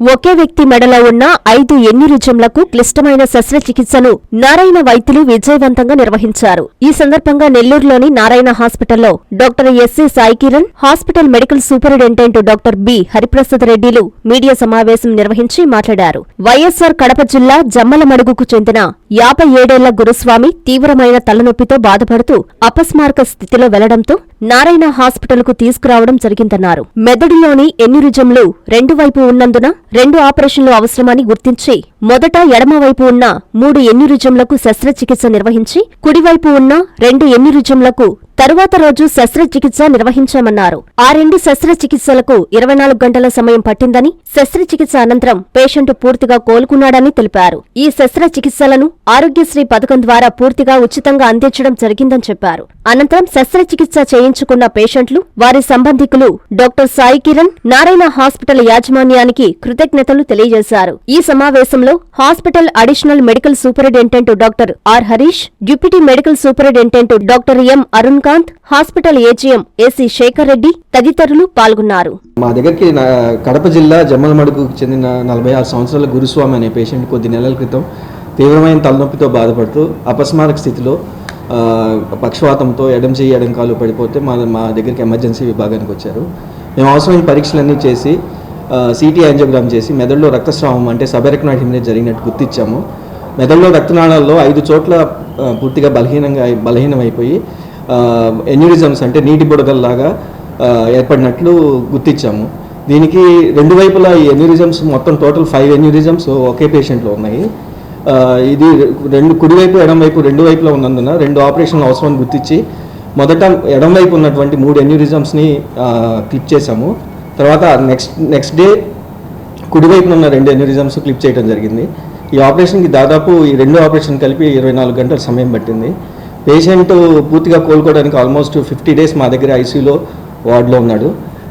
ఒకే వ్యక్తి మెడలో ఉన్న ఐదు ఎన్నిరుజంలకు క్లిష్టమైన శస్త్రచికిత్సను నారాయణ వైద్యులు విజయవంతంగా నిర్వహించారు. ఈ సందర్భంగా నెల్లూరులోని నారాయణ హాస్పిటల్లో doctor S C Saikiran hospital medical superintendent doctor B Hariprasad రెడ్డిలు మీడియా సమావేశం నిర్వహించి మాట్లాడారు. వైఎస్సార్ కడప జిల్లా జమ్మలమడుగుకు చెందిన యాభై ఏడేళ్ళ గురుస్వామి తీవ్రమైన తలనొప్పితో బాధపడుతూ అపస్మారక స్థితిలో వెళ్ళడంతో నారాయణ హాస్పిటల్కు తీసుకురావడం జరిగిందన్నారు. మెదడులోని ఎన్నిరుజంలు రెండు వైపు ఉన్నందున రెండు ఆపరేషన్లు అవసరమని గుర్తించి మొదట ఎడమవైపు ఉన్న మూడు ఎన్నిరుజంలకు శస్త్రచికిత్స నిర్వహించి కుడివైపు ఉన్న రెండు ఎన్నిరుజంలకు తరువాత రోజు శస్త్రచికిత్స నిర్వహించామన్నారు. ఆ రెండు శస్త్రచికిత్సలకు ఇరవై నాలుగు గంటల సమయం పట్టిందని శస్త్రచికిత్స అనంతరం పేషెంట్ పూర్తిగా కోలుకున్నాడని తెలిపారు. ఈ శస్త్రచికిత్సలను ఆరోగ్యశ్రీ పథకం ద్వారా పూర్తిగా ఉచితంగా అందించడం జరిగిందని చెప్పారు. అనంతరం శస్త్రచికిత్స చేయించుకున్న పేషెంట్లు వారి సంబంధికులు డాక్టర్ సాయి కిరణ్ నారాయణ హాస్పిటల్ యాజమాన్యానికి కృతజ్ఞతలు తెలియజేశారు. ఈ సమావేశంలో hospital additional medical superintendent doctor R Harish deputy medical superintendent doctor M Arun Kanth hospital AGM A C Shekar Reddy తదితరులు పాల్గొన్నారు. మా దగ్గరికి కడప జిల్లా జమ్మలమడుకు చెందిన నలభై ఆరు సంవత్సరాల గురుస్వామి అనే పేషెంట్ కొద్ది నెలల క్రితం తీవ్రమైన తలనొప్పితో బాధపడుతూ అపస్మారక స్థితిలో పక్షవాతంతో ఎడం చేయి ఎడం కాలు పడిపోతే మా మా దగ్గరికి ఎమర్జెన్సీ విభాగానికి వచ్చారు. మేము అవసరమైన పరీక్షలన్నీ చేసి సిటీ యాంజియోగ్రామ్ చేసి మెదడులో రక్తస్రావం అంటే సబెరక్నాయిడ్ హిమరేజ్ జరిగినట్టు గుర్తించాము మెదడులో రక్తనాళాల్లో ఐదు చోట్ల పూర్తిగా బలహీనంగా బలహీనమైపోయి ఎన్యూరిజమ్స్ అంటే నీటి బుడగల్లాగా ఏర్పడినట్లు గుర్తించాము. దీనికి రెండు వైపులా ఈ ఎన్యూరిజమ్స్ మొత్తం టోటల్ ఫైవ్ ఎన్యూరిజమ్స్ ఒకే పేషెంట్లో ఉన్నాయి. ఇది రెండు కుడివైపు ఎడంవైపు రెండు వైపులా ఉన్నందున రెండు ఆపరేషన్లు అవసరం గుర్తించి మొదట ఎడంవైపు ఉన్నటువంటి మూడు ఎన్యూరిజమ్స్ని క్లిప్ చేశాము. తర్వాత నెక్స్ట్ నెక్స్ట్ డే కుడివైపున ఉన్న రెండు ఎన్యూరిజమ్స్ క్లిప్ చేయడం జరిగింది. ఈ ఆపరేషన్కి దాదాపు ఈ రెండు ఆపరేషన్ కలిపి ఇరవై నాలుగు గంటల సమయం పట్టింది. పేషెంట్ పూర్తిగా కోలుకోవడానికి ఆల్మోస్ట్ ఫిఫ్టీ డేస్ మా దగ్గర ఐసీయూలో వార్డులో ఉన్నాడు.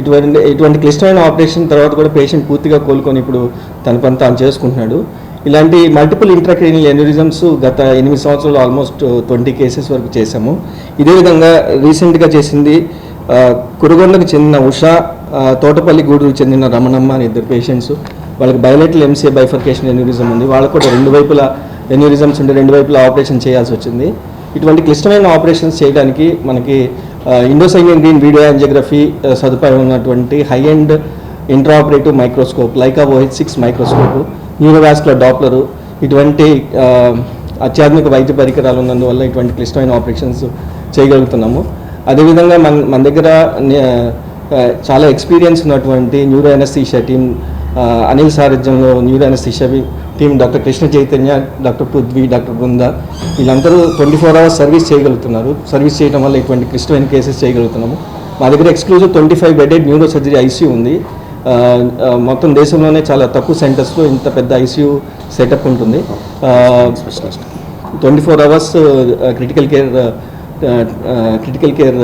ఇటువంటి ఇటువంటి క్లిష్టమైన ఆపరేషన్ తర్వాత కూడా పేషెంట్ పూర్తిగా కోలుకొని ఇప్పుడు తన పని తాను చేసుకుంటున్నాడు. ఇలాంటి మల్టిపుల్ ఇంట్రాక్రీనియల్ ఎన్యూరిజమ్స్ గత ఎనిమిది సంవత్సరాలు ఆల్మోస్ట్ ట్వంటీ కేసెస్ వరకు చేశాము. ఇదే విధంగా రీసెంట్గా చేసింది కురుగొండకు చెందిన ఉషా తోటపల్లి గూడూరుకు చెందిన రమణమ్మ అని ఇద్దరు పేషెంట్స్. వాళ్ళకి బయోలెటల్ ఎంసీఏ బైఫర్కేషన్ ఎన్యూరిజం ఉంది. వాళ్ళకు కూడా రెండు వైపులా ఎన్యూరిజమ్స్ ఉంటే రెండు వైపులా ఆపరేషన్ చేయాల్సి వచ్చింది. ఇటువంటి క్లిష్టమైన ఆపరేషన్స్ చేయడానికి మనకి ఇండోసైనియన్ గ్రీన్ వీడియో యాంజియోగ్రఫీ సదుపాయం ఉన్నటువంటి high and intraoperative microscope Leica OH six microscope neurovascular doppler ఇటువంటి అత్యాధునిక వైద్య పరికరాలు ఉన్నందువల్ల ఇటువంటి క్లిష్టమైన ఆపరేషన్స్ చేయగలుగుతున్నాము. అదేవిధంగా మన మన దగ్గర చాలా ఎక్స్పీరియన్స్ ఉన్నటువంటి న్యూరో ఎనస్థీషియా టీం అనిల్ సారథ్యంలో neuro anaesthesia team doctor Krishna Chaitanya doctor Prithvi doctor Brinda వీళ్ళందరూ ట్వంటీ ఫోర్ అవర్స్ సర్వీస్ చేయగలుగుతున్నారు. సర్వీస్ చేయడం వల్ల ఇటువంటి క్లిష్టమైన కేసెస్ చేయగలుగుతున్నాము. మా దగ్గర exclusive twenty five bedded neuro surgery ICU ఉంది. మొత్తం దేశంలోనే చాలా తక్కువ సెంటర్స్లో ఇంత పెద్ద ఐసీయూ సెటప్ ఉంటుంది. Twenty four hours critical care critical care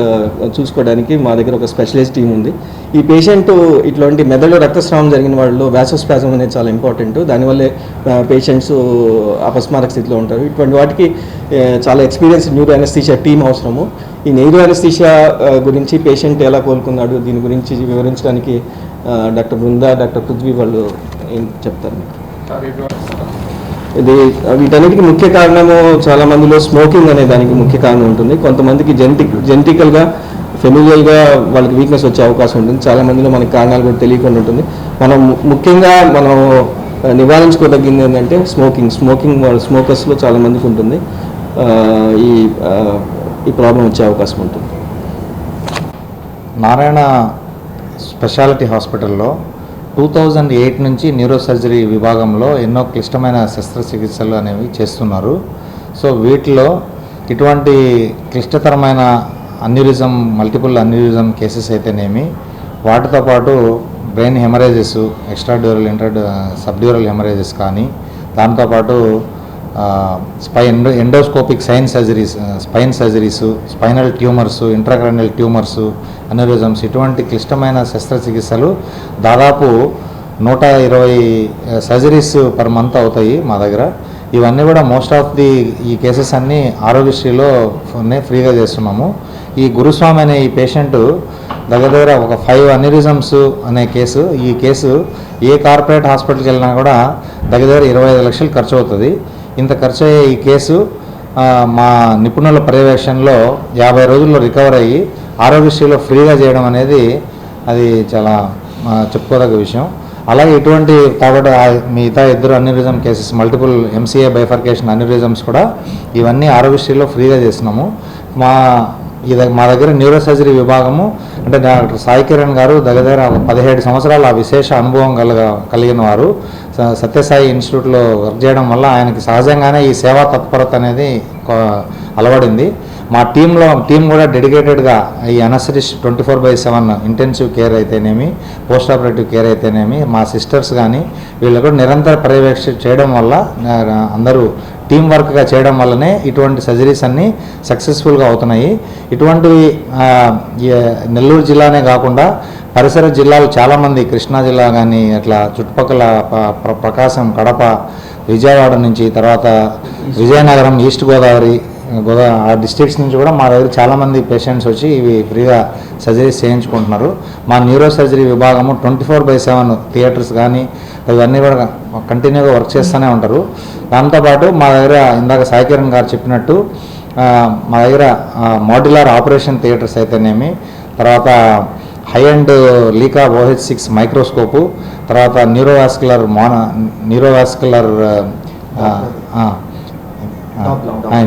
చూసుకోవడానికి మా దగ్గర ఒక స్పెషలిస్ట్ టీం ఉంది. ఈ పేషెంట్ ఇట్లాంటి మెదడులో రక్తస్రావం జరిగిన వాళ్ళు వ్యాసోస్పాజం అనేది చాలా ఇంపార్టెంట్ దానివల్లే పేషెంట్స్ అపస్మారక స్థితిలో ఉంటారు. ఇటువంటి వాటికి చాలా ఎక్స్పీరియన్స్ న్యూరో అనస్థీషియా టీం అవసరము. ఈ న్యూరో అనస్థీషియా గురించి పేషెంట్ ఎలా కోలుకున్నాడు దీని గురించి వివరించడానికి డాక్టర్ బృందా డాక్టర్ పృథ్వీ వాళ్ళు ఏం చెప్తారు? మీకు ఇది వీటన్నిటికి ముఖ్య కారణము చాలా మందిలో స్మోకింగ్ అనే దానికి ముఖ్య కారణం ఉంటుంది. కొంతమందికి జెనటిక్ జెనటికల్గా ఫెమిలియల్గా వాళ్ళకి వీక్నెస్ వచ్చే అవకాశం ఉంటుంది. చాలా మందిలో మనకి కారణాలు కూడా తెలియకుండా ఉంటుంది. మనం ముఖ్యంగా మనం ఆ, నివారించుకోదగింది ఏంటంటే స్మోకింగ్. స్మోకింగ్ వాళ్ళ స్మోకర్స్లో చాలా మందికి ఉంటుంది. ఈ ఈ ప్రాబ్లం వచ్చే అవకాశం ఉంటుంది. నారాయణ స్పెషాలిటీ హాస్పిటల్లో టూ థౌజండ్ ఎయిట్ నుంచి న్యూరో సర్జరీ విభాగంలో ఎన్నో క్లిష్టమైన శస్త్రచికిత్సలు అనేవి చేస్తున్నారు. సో వీటిలో ఇటువంటి క్లిష్టతరమైన అన్యూరిజం మల్టిపుల్ అన్యూరిజం కేసెస్ అయితేనేమి వాటితో పాటు brain haemorrhages extra dural inter subdural haemorrhages కానీ దాంతోపాటు spine endoscopic spine surgeries spine surgeries spinal tumours intracranial tumours aneurysms ఇటువంటి క్లిష్టమైన శస్త్రచికిత్సలు దాదాపు నూట ఇరవై సర్జరీస్ పర్ మంత్ అవుతాయి మా దగ్గర. ఇవన్నీ కూడా మోస్ట్ ఆఫ్ ది ఈ కేసెస్ అన్నీ ఆరోగ్యశ్రీలో ఫ్రీగా చేస్తున్నాము. ఈ గురుస్వామి అనే ఈ పేషెంట్ దగ్గర దగ్గర ఒక ఫైవ్ అనిరిజమ్స్ అనే కేసు ఈ కేసు ఏ కార్పొరేట్ హాస్పిటల్కి వెళ్ళినా కూడా దగ్గర దగ్గర ఇరవై ఐదు లక్షలు ఖర్చు అవుతుంది. ఇంత ఖర్చు అయ్యే ఈ కేసు మా నిపుణుల పర్యవేక్షణలో యాభై రోజుల్లో రికవర్ అయ్యి ఆరోగ్యశ్రీలో ఫ్రీగా చేయడం అనేది అది చాలా చెప్పుకోదగ్గ విషయం. అలాగే ఇటువంటి కాబట్టి మిగతా ఇద్దరు aneurysm cases multiple MCA bifurcation aneurysms కూడా ఇవన్నీ ఆరోగ్యశ్రీలో ఫ్రీగా చేస్తున్నాము. మా ఇది మా దగ్గర న్యూరో సర్జరీ విభాగము అంటే డాక్టర్ సాయి కిరణ్ గారు దగ్గర పదిహేడు సంవత్సరాల విశేష అనుభవం కలగ కలిగిన వారు. సత్యసాయి ఇన్స్టిట్యూట్లో వర్క్ చేయడం వల్ల ఆయనకి సహజంగానే ఈ సేవా తత్పరత అనేది అలవడింది. మా టీంలో టీం కూడా డెడికేటెడ్గా ఈ అనసరిస్ twenty four by seven intensive care అయితేనేమి పోస్ట్ ఆపరేటివ్ కేర్ అయితేనేమి మా సిస్టర్స్ కానీ వీళ్ళు కూడా నిరంతర పర్యవేక్షణ చేయడం వల్ల అందరూ టీం వర్క్గా చేయడం వల్లనే ఇటువంటి సర్జరీస్ అన్నీ సక్సెస్ఫుల్గా అవుతున్నాయి. ఇటువంటి నెల్లూరు జిల్లానే కాకుండా పరిసర జిల్లాలు చాలామంది కృష్ణా జిల్లా కానీ అట్లా చుట్టుపక్కల ప్రకాశం కడప విజయవాడ నుంచి తర్వాత విజయనగరం ఈస్ట్ గోదావరి గోదా ఆ డిస్ట్రిక్ట్స్ నుంచి కూడా మా దగ్గర చాలామంది పేషెంట్స్ వచ్చి ఇవి ఫ్రీగా సర్జరీస్ చేయించుకుంటున్నారు. మా న్యూరో సర్జరీ విభాగము twenty four by seven theatres కానీ ఇవన్నీ కూడా కంటిన్యూగా వర్క్ చేస్తూనే ఉంటారు. దాంతోపాటు మా దగ్గర ఇందాక సాయికిరణ్ గారు చెప్పినట్టు మా దగ్గర మాడ్యులర్ ఆపరేషన్ థియేటర్స్ అయితేనేమి తర్వాత high end Leica OH six microscope తర్వాత న్యూరోవాస్కులర్ మోన న్యూరోవాస్కులర్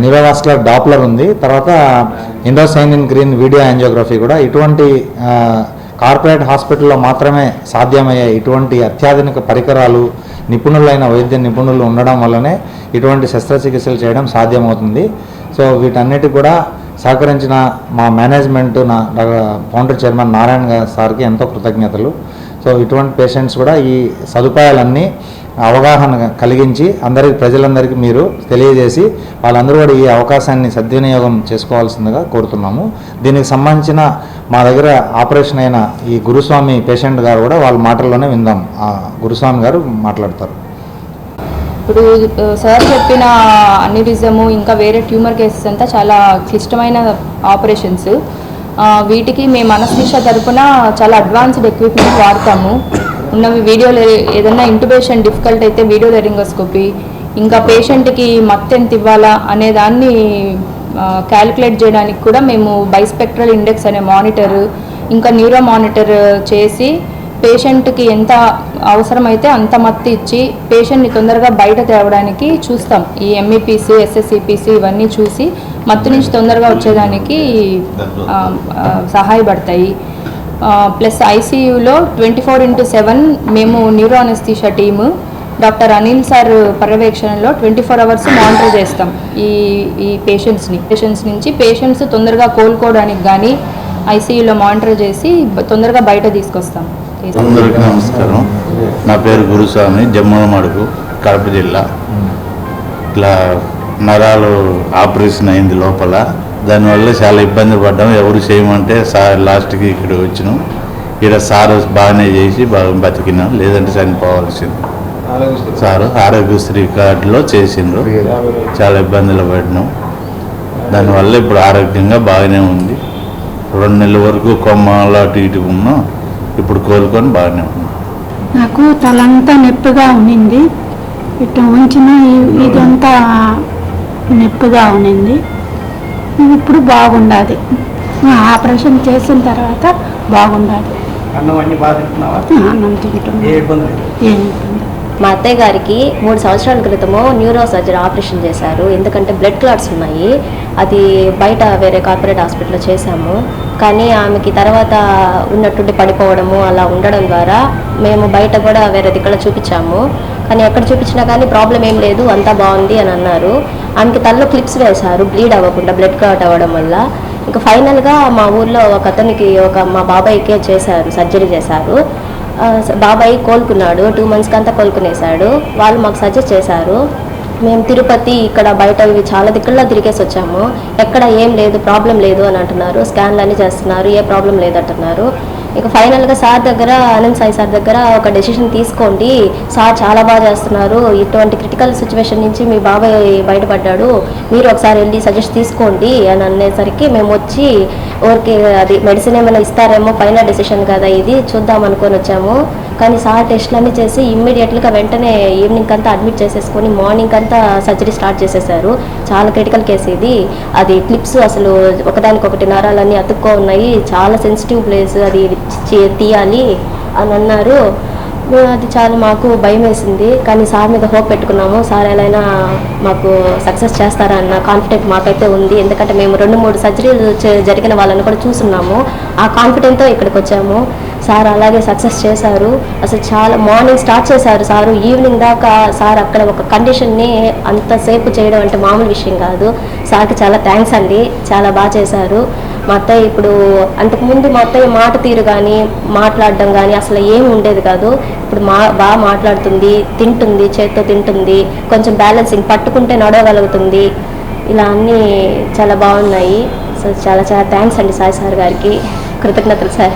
న్యూరోవాస్కులర్ డాప్లర్ ఉంది. తర్వాత indocyanine green video angiography కూడా. ఇటువంటి కార్పొరేట్ హాస్పిటల్లో మాత్రమే సాధ్యమయ్యే ఇటువంటి అత్యాధునిక పరికరాలు నిపుణులైన వైద్య నిపుణులు ఉండడం వల్లనే ఇటువంటి శస్త్రచికిత్సలు చేయడం సాధ్యమవుతుంది. సో వీటన్నిటి కూడా సహకరించిన మా మేనేజ్మెంట్ నా ఫౌండర్ చైర్మన్ నారాయణ గారి సార్కి ఎంతో కృతజ్ఞతలు. సో ఇటువంటి పేషెంట్స్ కూడా ఈ సదుపాయాలన్నీ అవగాహన కలిగించి అందరికి ప్రజలందరికీ మీరు తెలియజేసి వాళ్ళందరూ కూడా ఈ అవకాశాన్ని సద్వినియోగం చేసుకోవాల్సిందిగా కోరుతున్నాము. దీనికి సంబంధించిన మా దగ్గర ఆపరేషన్ అయిన ఈ గురుస్వామి పేషెంట్ గారు కూడా వాళ్ళ మాటల్లోనే విందాం. ఆ గురుస్వామి గారు మాట్లాడతారు. ఇప్పుడు సార్ చెప్పిన అన్యూరిజము ఇంకా వేరే ట్యూమర్ కేసెస్ అంతా చాలా క్లిష్టమైన ఆపరేషన్స్. వీటికి మేము అనస్థిష తరపున చాలా అడ్వాన్స్డ్ ఎక్విప్మెంట్ వాడతాము. ఉన్నవి వీడియో ఏదైనా ఇంటుబేషన్ డిఫికల్ట్ అయితే వీడియో లెరింగోస్కోపీ ఇంకా పేషెంట్కి మత్తు ఎంత ఇవ్వాలా అనే దాన్ని క్యాలిక్యులేట్ చేయడానికి కూడా మేము బైస్పెక్ట్రల్ ఇండెక్స్ అనే మానిటర్ ఇంకా న్యూరో మానిటర్ చేసి పేషెంట్కి ఎంత అవసరమైతే అంత మత్తు ఇచ్చి పేషెంట్ని తొందరగా బయట తేవడానికి చూస్తాం. ఈ ఎంఈపీస్ ఎస్ఎస్సిపిసి ఇవన్నీ చూసి మత్తు నుంచి తొందరగా వచ్చేదానికి సహాయపడతాయి. ప్లస్ ఐసీయూలో ట్వంటీ ఫోర్ ఇంటూ సెవెన్ మేము neuro team doctor Anil sir పర్యవేక్షణలో ట్వంటీ ఫోర్ అవర్స్ మానిటర్ చేస్తాం ఈ ఈ పేషెంట్స్ని పేషెంట్స్ నుంచి పేషెంట్స్ తొందరగా కోలుకోవడానికి కానీ ఐసీయూలో మానిటర్ చేసి తొందరగా బయట తీసుకొస్తాం. అందరికీ నమస్కారం. నా పేరు గురుస్వామి జమ్మల కడప జిల్లా. ఇట్లా నరాలు ఆపరేషన్ అయింది లోపల. దానివల్ల చాలా ఇబ్బంది పడ్డాం. ఎవరు చేయమంటే సార్ లాస్ట్కి ఇక్కడ వచ్చినాం. ఇక్కడ సార్ బాగానే చేసి బాగా బతికినాం. లేదంటే చనిపోవాల్సింది. సార్ ఆరోగ్యశ్రీ కార్డులో చేసిండ్రు. చాలా ఇబ్బందులు పడినాం దానివల్ల ఇప్పుడు ఆరోగ్యంగా బాగానే ఉంది. రెండు నెలల వరకు కొమ్మలు అటు ఇటు ఉన్నాం ఇప్పుడు కోలుకొని బాగానే ఉన్నాం. నాకు తలంతా నొప్పిగా ఉన్నింది. ఇటు ఉంచిన ఇదంతా నొప్పిగా ఉన్నింది. ఇప్పుడు బాగుండదు ఆపరేషన్ చేసిన తర్వాత బాగుండదు అన్నం అన్ని తింటున్నావా? అన్నం తింటుంది ఏ ఇబ్బంది లేదు. ఏం ఇబ్బంది మా అత్తయ్య గారికి మూడు సంవత్సరాల క్రితము న్యూరో సర్జరీ ఆపరేషన్ చేశారు. ఎందుకంటే బ్లడ్ క్లాట్స్ ఉన్నాయి. అది బయట వేరే కార్పొరేట్ హాస్పిటల్లో చేశాము. కానీ ఆమెకి తర్వాత ఉన్నట్టుండి పడిపోవడము అలా ఉండడం ద్వారా మేము బయట కూడా వేరే దిక్కడ చూపించాము. కానీ ఎక్కడ చూపించినా కానీ ప్రాబ్లం ఏం లేదు అంతా బాగుంది అని అన్నారు. ఆమెకి తలలో క్లిప్స్ వేశారు బ్లీడ్ అవ్వకుండా బ్లడ్ క్లాట్ అవ్వడం వల్ల. ఇంకా ఫైనల్గా మా ఊర్లో ఒక అతనికి ఒక మా బాబాయ్కే చేశారు సర్జరీ చేశారు. బాబాయ్ కోలుకున్నాడు. టూ మంత్స్కి అంతా కోలుకునేశాడు. వాళ్ళు మాకు సజెస్ట్ చేశారు. మేము తిరుపతి ఇక్కడ బయట ఇవి చాలా దిక్కుల్లో తిరిగేసి వచ్చాము. ఎక్కడ ఏం లేదు ప్రాబ్లం లేదు అని అంటున్నారు. స్కాన్లు అన్నీ చేస్తున్నారు. ఏ ప్రాబ్లం లేదంటున్నారు. ఇక ఫైనల్గా సార్ దగ్గర ఆనంద్ సాయి సార్ దగ్గర ఒక డెసిషన్ తీసుకోండి. సార్ చాలా బాగా చేస్తున్నారు. ఇటువంటి క్రిటికల్ సిచ్యువేషన్ నుంచి మీ బాబాయ్ బయటపడ్డాడు. మీరు ఒకసారి వెళ్ళి సజెస్ట్ తీసుకోండి అని అనేసరికి మేము వచ్చి ఓకే అది మెడిసిన్ ఏమైనా ఇస్తారేమో ఫైనల్ డెసిషన్ కదా ఇది చూద్దాం అనుకొని వచ్చాము. కానీ సార్ టెస్ట్లన్నీ చేసి ఇమ్మీడియట్గా వెంటనే ఈవినింగ్ అంతా అడ్మిట్ చేసేసుకొని మార్నింగ్ అంతా సర్జరీ స్టార్ట్ చేసేసారు. చాలా క్రిటికల్ కేసు ఇది. అది క్లిప్స్ అసలు ఒకదానికొకటి నరాలన్నీ అతుక్కో ఉన్నాయి చాలా సెన్సిటివ్ ప్లేస్ అది తీయాలి అని అన్నారు. అది చాలా మాకు భయం వేసింది కానీ సార్ మీద హోప్ పెట్టుకున్నాము. సార్ ఎలా అయినా మాకు సక్సెస్ చేస్తారన్న కాన్ఫిడెంట్ మాకైతే ఉంది. ఎందుకంటే మేము రెండు మూడు సర్జరీలు జరిగిన వాళ్ళని కూడా చూస్తున్నాము. ఆ కాన్ఫిడెంట్తో ఇక్కడికి వచ్చాము. సార్ అలాగే సక్సెస్ చేశారు. అసలు చాలా మార్నింగ్ స్టార్ట్ చేశారు సారు. ఈవినింగ్ దాకా సార్ అక్కడ ఒక కండిషన్ని అంతసేపు చేయడం అంటే మామూలు విషయం కాదు. సార్కి చాలా థ్యాంక్స్ అండి. చాలా బాగా చేశారు. మా అత్తయ్య ఇప్పుడు అంతకుముందు మా అత్తయ్య మాట తీరు కానీ మాట్లాడడం కానీ అసలు ఏమి ఉండేది కాదు. ఇప్పుడు మా బాగా మాట్లాడుతుంది తింటుంది చేత్తో తింటుంది కొంచెం బ్యాలెన్సింగ్ పట్టుకుంటే నడవగలుగుతుంది. ఇలా అన్నీ చాలా బాగున్నాయి. సో చాలా చాలా థ్యాంక్స్ అండి సాయి సార్ గారికి. కృతజ్ఞతలు సార్.